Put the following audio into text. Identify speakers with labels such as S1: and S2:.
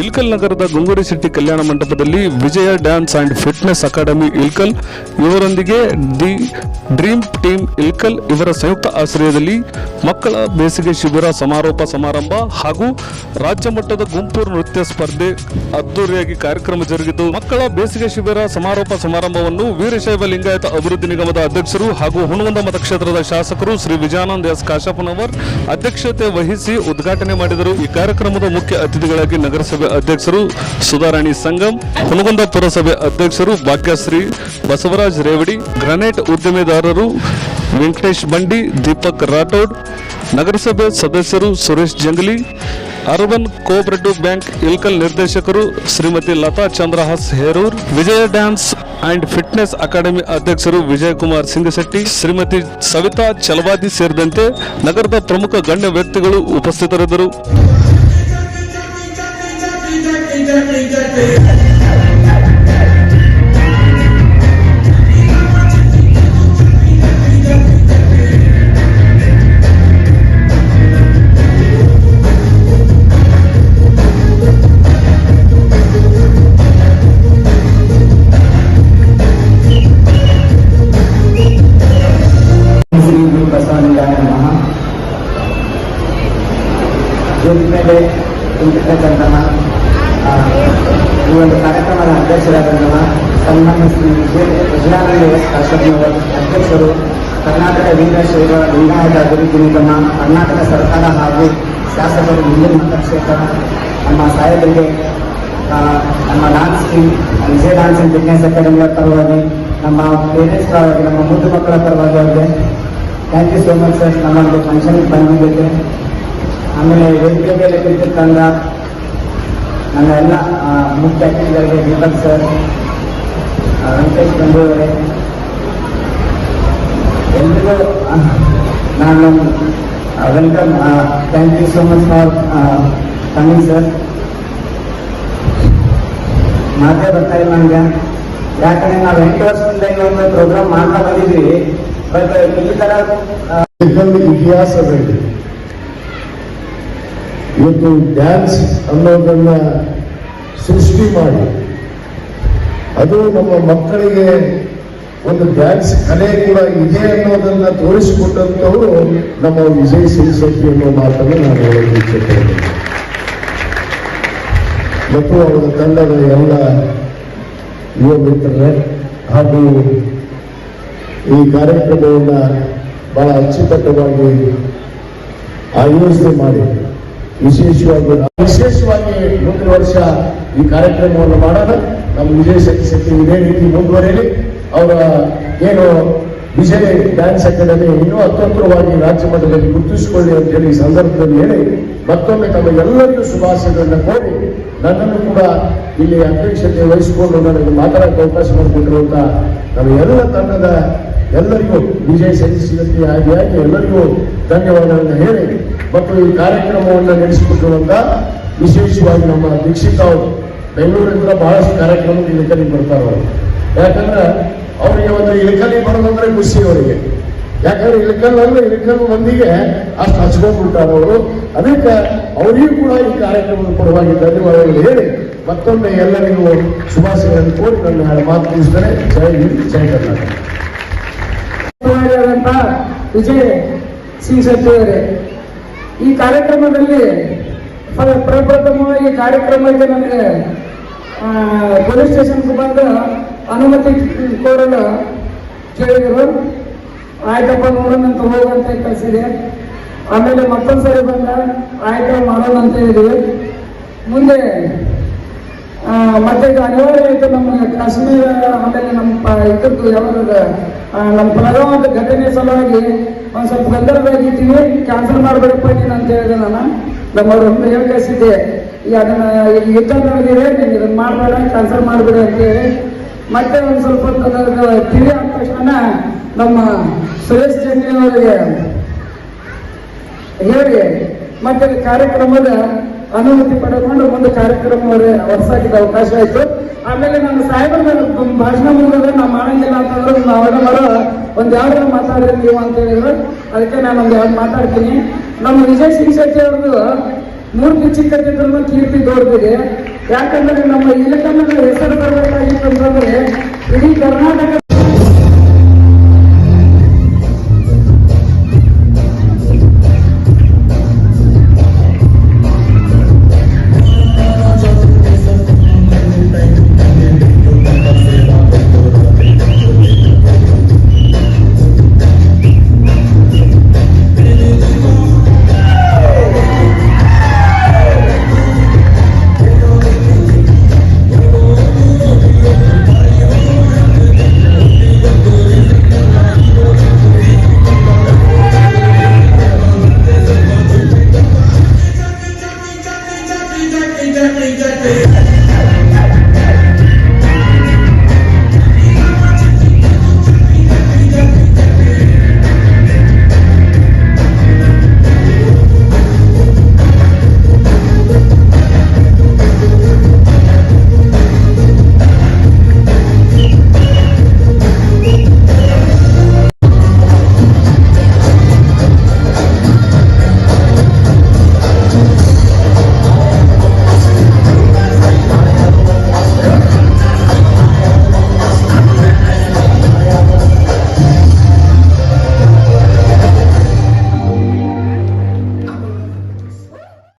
S1: ಇಲ್ಕಲ್ ನಗರದ ಗುಂಗೂರಿ ಸಿಟಿ ಕಲ್ಯಾಣ ಮಂಟಪದಲ್ಲಿ Vijaya dance and fitness academy Ilkal ಇವರೊಂದಿಗೆ ದಿ ಡ್ರೀಮ್ ಟೀಮ್ ಇಲ್ಕಲ್ ಇವರ ಸಂಯುಕ್ತ ಆಶ್ರಯದಲ್ಲಿ ಮಕ್ಕಳ ಬೇಸಿಗೆ ಶಿಬಿರ ಸಮಾರೋಪ ಸಮಾರಂಭ ಹಾಗೂ ರಾಜ್ಯ ಮಟ್ಟದ ಗುಂಪು ನೃತ್ಯ ಸ್ಪರ್ಧೆ ಅದ್ದೂರಿಯಾಗಿ ಕಾರ್ಯಕ್ರಮ ಜರುಗಿದ್ದು ಮಕ್ಕಳ ಬೇಸಿಗೆ ಶಿಬಿರ ಸಮಾರೋಪ ಸಮಾರಂಭವನ್ನು ವೀರಶೈವ ಲಿಂಗಾಯತ ಅಭಿವೃದ್ಧಿ ನಿಗಮದ ಅಧ್ಯಕ್ಷರು ಹಾಗೂ ಹುಣವಂದ ಮತಕ್ಷೇತ್ರದ ಶಾಸಕರು ಶ್ರೀ ವಿಜಯಾನಂದ ಎಸ್ ಕಾಶಪ್ಪನವರ್ ಅಧ್ಯಕ್ಷತೆ ವಹಿಸಿ ಉದ್ಘಾಟನೆ ಮಾಡಿದರು. ಈ ಕಾರ್ಯಕ್ರಮದ ಮುಖ್ಯ ಅತಿಥಿಗಳಾಗಿ ನಗರಸಭೆ ಅಧ್ಯಕ್ಷರು ಸುಧಾರಾಣಿ ಸಂಗಮ್ ಹುಣಗುಂದ ಪುರಸಭೆ ಅಧ್ಯಕ್ಷರು ಭಾಗ್ಯಶ್ರೀ ಬಸವರಾಜ್ ರೇವಡಿ, ಗ್ರಾನೈಟ್ ಉದ್ಯಮಿದಾರರು ವೆಂಕಟೇಶ್ ಬಂಡಿ, ದೀಪಕ್ ರಾಠೋಡ್ ನಗರಸಭೆ ಸದಸ್ಯರು Suresh Jangali urban cooperative bank Ilkal ನಿರ್ದೇಶಕರು Shrimati Latha Chandrahas Herur, Vijaya dance and fitness academy ಅಧ್ಯಕ್ಷರು ವಿಜಯಕುಮಾರ್ ಸಿಂಗಶೆಟ್ಟಿ ಶ್ರೀಮತಿ ಸವಿತಾ ಚಲವಾದಿ ಸೇರಿದಂತೆ ನಗರದ ಪ್ರಮುಖ ಗಣ್ಯ ವ್ಯಕ್ತಿಗಳು ಉಪಸ್ಥಿತರಿದ್ದರು.
S2: ಕುಳಿತಿರ್ತಕ್ಕಂತಹ ಆ, ಈ ಒಂದು ಕಾರ್ಯಕ್ರಮದ ಅಧ್ಯಕ್ಷರಾದಂತಹ ಸನ್ಮಾನ್ಯ ಶ್ರೀ ವಿಜಯ ವಿಜಯಾನಂದ ಎಸ್. ಅಧ್ಯಕ್ಷರು ಕರ್ನಾಟಕ ವೀರಶೈವ ಲಿಂಗಾಯತ ಅಭಿವೃದ್ಧಿ ನಿಗಮ ಕರ್ನಾಟಕ ಸರ್ಕಾರ ಹಾಗೂ ಶಾಸಕರು ಮುಂದಿನ ಕ್ಷೇತ್ರ ನಮ್ಮ ಸಾಹೇಬರಿಗೆ ನಮ್ಮ dance team Vijaya dance and fitness ಅಕಾಡೆಮಿಯ ಪರವಾಗಿ ನಮ್ಮ ಪೇರೆಂಟ್ಸ್ ಪರವಾಗಿ ನಮ್ಮ ಮುದ್ದು ಮಕ್ಕಳ ಪರವಾಗಿ ಅವರಿಗೆ thank you so much sir ನಮ್ಮ ಒಂದು ಫಂಕ್ಷನ್ಗೆ ಬಂದಿದ್ದಕ್ಕೆ. ಆಮೇಲೆ ವೇದಿಕೆ ಮೇಲೆ ತಂಡ ನನ್ನ ಎಲ್ಲ ಮುಖ್ಯ ಅತಿಥಿಗಳಿಗೆ ದೀಪಕ್ ಸರ್ ವೆಂಕಟೇಶ್ ಬಂಧುವರೇ ಎಲ್ರಿಗೂ ನಾನು welcome thank you so much for coming sir ಮಾತೇ ಬರ್ತಾ ಇಲ್ಲ ನನಗೆ. ಯಾಕಂದ್ರೆ ನಾವು ಎಂಟು ವರ್ಷದಿಂದ ಒಂದು ಪ್ರೋಗ್ರಾಮ್ ಮಾಡ್ತಾ ಬಂದಿದ್ವಿ ಬಟ್ ಈ ತರ
S3: ಇದೊಂದು ಇತಿಹಾಸವಿದೆ ಇವತ್ತು ಡ್ಯಾನ್ಸ್ ಅನ್ನೋದನ್ನ ಸೃಷ್ಟಿ ಮಾಡಿ. ಅದು ನಮ್ಮ ಮಕ್ಕಳಿಗೆ ಒಂದು ಡ್ಯಾನ್ಸ್ ಕಲೆ ಕೂಡ ಇದೆ ಅನ್ನೋದನ್ನ ತೋರಿಸಿಕೊಟ್ಟಂತವರು ನಮ್ಮ ವಿಜಯ್ ಸಿರಿಸಿ ಅನ್ನೋ ಮಾತನ್ನು ನಾನು ಹೇಳಲು ಮತ್ತು ಅವರ ತಂಡದ ಎಲ್ಲ ಯುವ ಮಿತ್ರರೇ, ಹಾಗೂ ಈ ಕಾರ್ಯಕ್ರಮವನ್ನು ಬಹಳ ಅಚ್ಚುಕಟ್ಟವಾಗಿ ಆಯೋಜನೆ ಮಾಡಿ. ವಿಶೇಷವಾಗಿ ವಿಶೇಷವಾಗಿ ಮುಂದಿನ ವರ್ಷ ಈ ಕಾರ್ಯಕ್ರಮವನ್ನು ಮಾಡೋಣ ನಮ್ಮ ವಿಜಯ ಶಕ್ತಿ ಶಕ್ತಿ ಇದೇ. ರೀತಿ ಮುಂದುವರಿಯಲಿ ಅವರ ಏನು ವಿಜಯ ಡ್ಯಾನ್ಸ್ ಅಕಾಡೆಮಿ ಇನ್ನೂ ಅತ್ಯಂತವಾಗಿ ರಾಜ್ಯ ಮಟ್ಟದಲ್ಲಿ ಗುರುತಿಸಿಕೊಳ್ಳಿ ಅಂತ ಹೇಳಿ ಸಂದರ್ಭದಲ್ಲಿ ಹೇಳಿ ಮತ್ತೊಮ್ಮೆ ತಮ್ಮ ಎಲ್ಲರಿಗೂ ಶುಭಾಶಯಗಳನ್ನ ಕೋರಿ ನನ್ನನ್ನು ಕೂಡ ಇಲ್ಲಿ ಅಧ್ಯಕ್ಷತೆ ವಹಿಸಿಕೊಂಡು ನನಗೆ ಮಾತಾಡಕ್ಕೆ ಅವಕಾಶ ಮಾಡಿಕೊಟ್ಟಿರುವಂತ ನಮ್ಮ ಎಲ್ಲ ತಂಡದ ಎಲ್ಲರಿಗೂ, ವಿಜಯ ಸಲ್ಲಿಸಿದಂತೆ ಆಗಿಯಾಗಿ ಎಲ್ಲರಿಗೂ ಧನ್ಯವಾದಗಳನ್ನು ಹೇಳಿ ಮತ್ತು ಈ ಕಾರ್ಯಕ್ರಮವನ್ನು ನಡೆಸಿಕೊಟ್ಟಿರುವಂತ ವಿಶೇಷವಾಗಿ ನಮ್ಮ ದೀಕ್ಷಿತ ಅವರು ಬೆಂಗಳೂರಿಂದ ಬಹಳಷ್ಟು ಕಾರ್ಯಕ್ರಮಕ್ಕೆ ಇಳಕಲಿ ಬರ್ತಾರೆ ಅವರು ಯಾಕಂದ್ರೆ ಅವರಿಗೆ ಒಂದು ಇಳಕಲಿ ಬರೋದಂದ್ರೆ ಖುಷಿ ಅವರಿಗೆ ಯಾಕಂದ್ರೆ ಇಳಕಲ್ ಅಂದ್ರೆ ಇಳಕಲ್ ಮಂದಿಗೆ ಅಷ್ಟು ಹಚ್ಕೊಂಡ್ಬಿಟ್ಟಾರ ಅವರು. ಅದಕ್ಕೆ ಅವರಿಗೂ ಕೂಡ ಈ ಕಾರ್ಯಕ್ರಮದ ಪರವಾಗಿ ಧನ್ಯವಾದಗಳು ಹೇಳಿ ಮತ್ತೊಮ್ಮೆ ಎಲ್ಲರಿಗೂ ಶುಭಾಶಯಗಳನ್ನು ಕೋರಿ ನನ್ನ ಮಾತು ತಿಳಿಸ್ತಾರೆ. ಜೈ ಹಿಂದ್, ಜೈ ಕರ್ನಾಟಕ.
S4: ವಿಜಯ್ ಸಿಂಗ್ ಸಚಿವರೇ ಈ ಕಾರ್ಯಕ್ರಮದಲ್ಲಿ ಪ್ರ- ಪ್ರಪ್ರಥಮವಾಗಿ ಕಾರ್ಯಕ್ರಮಕ್ಕೆ ನನಗೆ ಪೊಲೀಸ್ ಸ್ಟೇಷನ್ಗೆ ಬಂದು ಅನುಮತಿ ಕೋರಲು ಕೇಳಿದರು. ಆಯ್ತಪ್ಪ, ನೋಡೋಣ ಅಂತ ಹೋಗಂತ ಕಳಿಸಿದೆ. ಆಮೇಲೆ ಮತ್ತೊಂದು ಸರಿ ಬಂದ, ಆಯ್ತು, ಮಾಡೋಣ ಅಂತ ಹೇಳಿದ್ವಿ ಮುಂದೆ ಮತ್ತೆ ಅನಿವಾರ್ಯ ಆಯಿತು, ನಮ್ಮ ಕಾಶ್ಮೀರ ಆಮೇಲೆ ನಮ್ಮ ಇದ್ರದ್ದು ಯಾವ್ದು ನಮ್ಮ ಬೆಳಗಾವಿ ಘಟನೆ ಸಲುವಾಗಿ ಒಂದು ಸ್ವಲ್ಪ ಗದ್ದಲದಾಗಿದ್ದೀವಿ ಕ್ಯಾನ್ಸಲ್ ಮಾಡಬೇಡಪ್ಪ, ನೀನು ಅಂತ ಹೇಳಿದೆ ನಾನು. ನಮ್ಮವರು ಹೇಳಿ ಕಳಿಸಿದ್ದೆ ಈ ಅದನ್ನು ಯುದ್ಧ ನಡೆದಿದೆ, ನೀನು ಅದನ್ನು ಮಾಡಬೇಡ ಕ್ಯಾನ್ಸಲ್ ಮಾಡಬೇಡ ಅಂತ ಹೇಳಿ. ಮತ್ತೆ ಒಂದು ಸ್ವಲ್ಪ ಹೊತ್ತು ತಿಳಿ ಆದ ತಕ್ಷಣ ನಮ್ಮ ಸುರೇಶ್ ಚಂದ್ರಿ ಅವರಿಗೆ ಹೇಳಿ, ಮತ್ತೆ ಕಾರ್ಯಕ್ರಮದ ಅನುಮತಿ ಪಡೆದುಕೊಂಡು ಮುಂದೆ ಕಾರ್ಯಕ್ರಮ ಹೊರಸಾಕಿದ ಅವಕಾಶ ಆಯ್ತು. ಆಮೇಲೆ ನಮ್ಮ ಸಾಹೇಬರ ಭಾಷಣ ಮುಗಿದ್ರೆ ನಾವು ಮಾಡಂಗಿಲ್ಲ ಅಂತಂದ್ರೆ ನಾವು ಅವಾಗ ಒಂದು ಒಂದ್ ಯಾವ್ದಾರು ಮಾತಾಡಿದ್ರೆ ನೀವು ಅಂತ ಹೇಳಿದ್ರು. ಅದಕ್ಕೆ ನಾನು ಒಂದ್ ಯಾವ್ದು ಮಾತಾಡ್ತೀನಿ. ನಮ್ಮ ವಿಜಯ್ ಸಿಂಗ್ ಶೆಟ್ಟಿ ಅವ್ರದ್ದು ಮೂರ್ತಿ ಚಿಕ್ಕದಿದ್ರು ಕೀರ್ತಿ ದೊಡ್ಡದಿದೆ. ಯಾಕಂದ್ರೆ ನಮ್ಮ ಇಲಕನ್ನ ಹೆಸರು